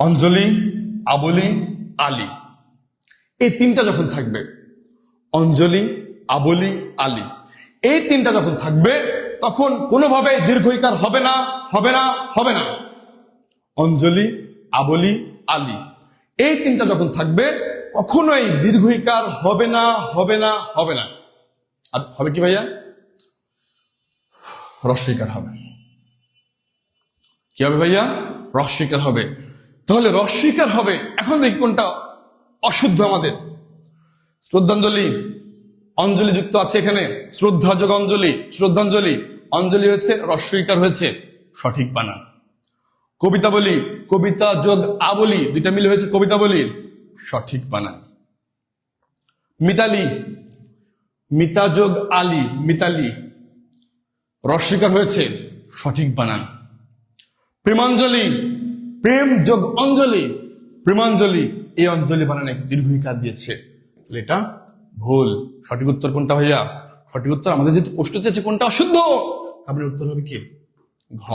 অঞ্জলি, আবলি, আলী। এই তিনটা যখন থাকবে, অঞ্জলি, আবলি, আলী, এই তিনটা যখন থাকবে, তখন কোনোভাবে দীর্ঘইকার হবে না হবে না হবে না। অঞ্জলি, আবলি, আলী, এই তিনটা যখন থাকবে, কখনোই দীর্ঘইকার হবে না হবে না হবে না। আর হবে কি ভাইয়া? রস্বইকার হবে। কি হবে ভাইয়া? রস্বইকার হবে। তাহলে রস্বইকার হবে। এখন দেখি কোনটা অশুদ্ধ আমাদের। শ্রদ্ধাঞ্জলি, অঞ্জলি যুক্ত আছে এখানে। শ্রদ্ধা যোগ অঞ্জলি, শ্রদ্ধাঞ্জলি। অঞ্জলি হয়েছে রস্বইকার হয়েছে, সঠিক বানান কবিতা বলি, কবিতা যোগ আবলি দুইটা মিলে হয়েছে কবিতা বলি, সঠিক বানান মিতালি, মিতা যোগ আলী, মিতালি। রস রস্বীকার হয়েছে, সঠিক বানান প্রেমাঞ্জলি প্রেম যোগ অঞ্জলি। প্রেমাঞ্জলি, এই অঞ্জলি বানানে দীর্ঘিকার দিয়েছে। তাহলে এটা ভুল। সঠিক উত্তর কোনটা ভাইয়া? সঠিক উত্তর আমাদের যেহেতু প্রশ্ন চেয়েছে কোনটা অশুদ্ধ? আপনার উত্তর হবে কি? ঘ।